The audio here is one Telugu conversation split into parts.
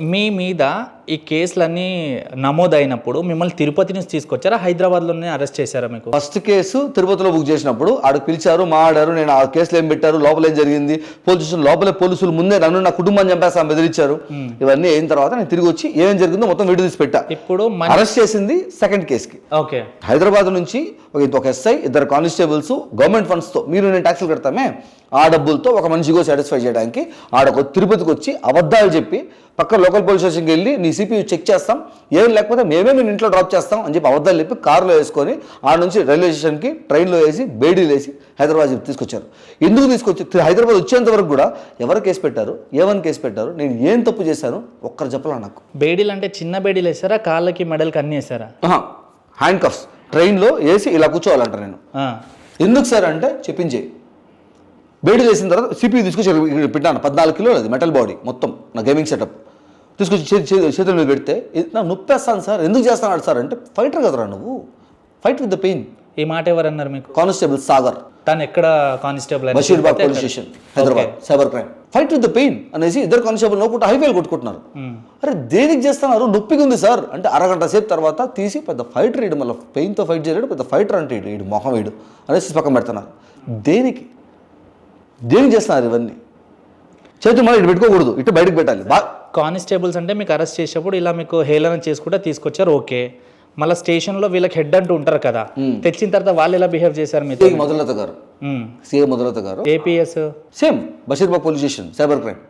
మీ మీద ఈ కేసులన్నీ నమోదైనప్పుడు మిమ్మల్ని తిరుపతి నుంచి తీసుకొచ్చారా? హైదరాబాద్లోనే అరెస్ట్ చేశారా మీకు? ఫస్ట్ కేసు తిరుపతిలో బుక్ చేసినప్పుడు ఆడికి పిలిచారు మాట్లాడారు నేను ఆ కేసులో ఏం పెట్టారు లోపల ఏం జరిగింది పోలీస్ స్టేషన్ లోపలే పోలీసులు ముందే నన్ను నా కుటుంబం చంపేస్తా బెదిరించారు. ఇవన్నీ అయిన తర్వాత నేను తిరిగి వచ్చి ఏమేం జరిగిందో మొత్తం వీడియో తీసి పెట్టా. ఇప్పుడు అరెస్ట్ చేసింది సెకండ్ కేసుకి. ఓకే. హైదరాబాద్ నుంచి ఒక ఎస్ఐ ఇద్దరు కానిస్టేబుల్స్ గవర్నమెంట్ ఫండ్స్తో మీరు నేను ట్యాక్సులు కడతామే ఆ డబ్బులతో ఒక మనిషిగో సాటిస్ఫై చేయడానికి ఆడ తిరుపతికి వచ్చి అబద్ధాలు చెప్పి పక్క లోకల్ పోలీస్ స్టేషన్కి వెళ్ళి నీ సిపియు చెక్ చేస్తాం. ఏం లేకపోతే మేమే మీ ఇంట్లో డ్రాప్ చేస్తాం అని చెప్పి అబద్ధాలు చెప్పి కారులో వేసుకొని ఆడ నుంచి రైల్వే స్టేషన్కి ట్రైన్లో వేసి బేడీలు వేసి హైదరాబాద్ తీసుకొచ్చారు. ఎందుకు తీసుకొచ్చి హైదరాబాద్ వచ్చేంత వరకు కూడా ఎవరు కేసు పెట్టారు? ఏమని కేసు పెట్టారు? నేను ఏం తప్పు చేశాను? ఒక్కరు చెప్పలా నాకు? బేడీలు అంటే చిన్న బేడీలు వేసారా? కాళ్ళకి మెడల్కి అన్నీ వేసారా? హ్యాండ్ కఫ్స్ ట్రైన్లో వేసి ఇలా కూర్చోవాలంట నేను. ఆ, ఎందుకు సార్ అంటే చెప్పించే బేడి చేసిన తర్వాత సిపి తీసుకొచ్చి ఇక్కడ పెట్టాను పద్నాలుగు కిలోలు అది మెటల్ బాడీ మొత్తం. నా గేమింగ్ సెటప్ తీసుకొచ్చి చే- చే- చేతుల మీద పెడితే నా నొప్పేస్తాను సార్ ఎందుకు చేస్తాను సార్? అంటే ఫైటర్ కదరా నువ్వు? Fight with the pain. ఈ మాట ఎవరన్నారు మీకు? కానిస్టేబుల్ సాగర్. తను ఎక్కడ constable Basheerbagh police? Station Hyderabad cyber crime. Fight with the pain అనేసి ఇద్దరు కానిస్టేబుల్ నవ్వుకుంటూ హైవేలు కొట్టుకుంటున్నారు. అరే దేనికి చేస్తున్నారు? నొప్పిగా ఉంది సార్. అంటే అరగంట సేపు తర్వాత తీసి పెద్ద ఫైటర్ ఇడు మళ్ళీ పెయిన్తో ఫైట్ చేయలేడు పెద్ద ఫైటర్ అంటే ఇడు ఇడు మొహం ఇడు అనేసి పక్కన పెడుతున్నారు. దేనికి? దేనికి చేస్తున్నారు ఇవన్నీ? చేతులు మళ్ళీ ఇటు పెట్టుకోకూడదు ఇటు బయటకు పెట్టాలి. బా కానిస్టేబుల్స్ అంటే మీకు అరెస్ట్ చేసేప్పుడు ఇలా మీకు హేళన చేసుకుంటా తీసుకొచ్చారు ఓకే. మళ్ళీ స్టేషన్లో వీళ్ళకి హెడ్ అంటూ ఉంటారు కదా. తెచ్చిన తర్వాత వాళ్ళు ఎలా బిహేవ్ చేశారు మీతో? సిఏ మొదలత గారు. సిఏ మొదలత గారు. APS? Same Basheerbagh police station cyber crime.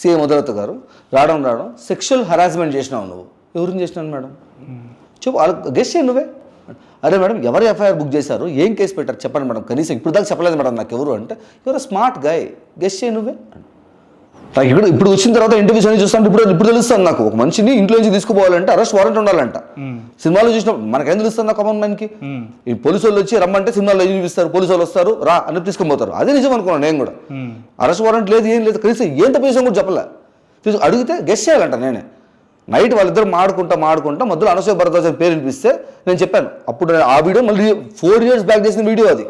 CA మొదలత గారు రావడం రావడం సెక్షువల్ హరాస్మెంట్ చేసినావు నువ్వు. ఎవరిని చేసినాను మేడం? చెప్పు వాళ్ళకి గెస్ట్ చేయి నువ్వే. అరే మేడం ఎవరు ఎఫ్ఐఆర్ బుక్ చేశారు? ఏం కేసు పెట్టారు? చెప్పండి మేడం కనీసం. ఇప్పుడు దాకా చెప్పలేదు మేడం నాకు ఎవరు అంటే ఎవరు స్మార్ట్ గాయ్ గెస్ట్ చేయి నువ్వే. నాకు ఇప్పుడు ఇప్పుడు వచ్చిన తర్వాత ఇంటర్వ్యూస్ అన్ని చూస్తాను ఇప్పుడు ఇప్పుడు తెలుస్తుంది నాకు. ఒక మనిషిని ఇంట్లో నుంచి తీసుకుపోవాలంటే అరెస్ట్ వారెంట్ ఉండాలంట. సినిమాలో చూసినప్పుడు మనకేం తెలుస్తుంది కామన్ మ్యాన్కి ఈ పోలీసు వాళ్ళు వచ్చి రమ్మంటే సినిమాలో ఏం చూపిస్తారు? పోలీసు వాళ్ళు వస్తారు రా అని తీసుకొని పోతారు. అదే నిజం అనుకున్నాను నేను కూడా. అరెస్ట్ వారెంట్ లేదు ఏం లేదు కనీసం ఏం తప్పు చేసాం కూడా చెప్పలే. అడిగితే గెస్ట్ చేయాలంట నేనే. నైట్ వాళ్ళిద్దరు మాడుకుంటా మాడుకుంటా మధ్యలో అనసూయ భరద్వాజ్ అని పేరు వినిపిస్తే నేను చెప్పాను. అప్పుడు నేను ఆ వీడియో మళ్ళీ ఫోర్ ఇయర్స్ బ్యాక్ చేసిన వీడియో అది.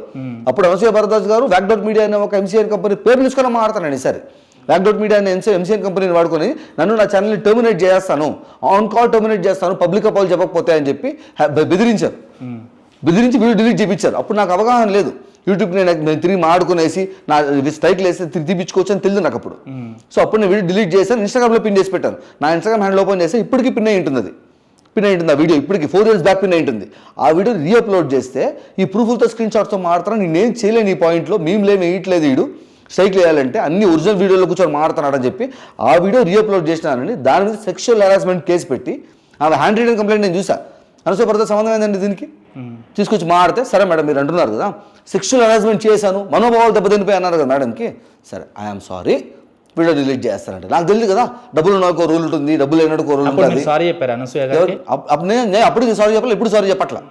అప్పుడు అనసూయ భరద్వాజ్ గారు వ్యాక్డౌట్ మీడియా అనే ఒక ఎంసీఎన్ కంపెనీ పేరు తీసుకొని మాట్లాడతాను ఈసారి. వ్యాక్డౌట్ మీడియా అనే ఎంసీఎన్ కంపెనీని వాడుకొని నన్ను నా ఛానల్ని టర్మినేట్ చేస్తాను ఆన్ కాల్ టర్మినేట్ చేస్తాను. పబ్లిక్ అపాలు చెప్పకపోతే అని చెప్పి బెదిరించారు. బెదిరించి వీడియో డిలీట్ చేయించారు అప్పుడు నాకు అవగాహన లేదు. యూట్యూబ్ నేను నేను తిరిగి మాడుకునేసి నా స్ట్రైక్లు వేసి తిరిగి తీపించుకోవచ్చు అని తెలియదు నాకు అప్పుడు సో అప్పుడు నేను వీడియో డిలీట్ చేశాను. ఇన్స్టాగ్రామ్లో పిన్ చేసి పెట్టాను. నా ఇన్స్టాగ్రామ్ హ్యాండిల్ ఓపెన్ చేస్తే ఇప్పటికీ పిన్ అయి ఉంటుంది పిన్ అయి ఉంటుంది ఆ వీడియో ఇప్పటికి ఫోర్ ఇయర్స్ బ్యాక్ పిన్ అయి ఉంటుంది ఆ వీడియో రీఅప్లోడ్ చేస్తే ఈ ప్రూఫ్లతో స్క్రీన్ షాట్స్తో మాడతాను నేనేం చేయలేను ఈ పాయింట్లో మేము లేము వేయట్లేదు వీడు స్ట్రైక్ వేయాలంటే అన్ని ఒరిజినల్ వీడియోలో కూర్చొని మాడుతున్నాడని చెప్పి ఆ వీడియో రీఅప్లోడ్ చేసినానని దాని మీద సెక్షువల్ హెరాస్మెంట్ కేసు పెట్టి ఆమె హ్యాండ్ రిటర్న్ కంప్లైంట్ నేను చూసా. అనసూయ భర్త సంబంధం ఏంటండి దీనికి? తీసుకొచ్చి మాడితే సరే మేడం మీరు అంటున్నారు కదా సెక్షువల్ హెరాస్మెంట్ చేశాను మనోభావాలు దెబ్బతినిపోయి అన్నారు కదా మేడంకి. సరే ఐఎమ్ సారీ వీడియో డిలీట్ చేస్తానంటే నాకు తెలియదు కదా డబ్బులు నాకు రూల్ ఉంటుంది డబ్బులు లేనట్టుకో రూల్ ఉంటుంది. సారీ చెప్పారు అనసూయ అప్పుడు నేను అప్పుడు సారీ చెప్పాలి ఇప్పుడు సారీ చెప్పట్లా.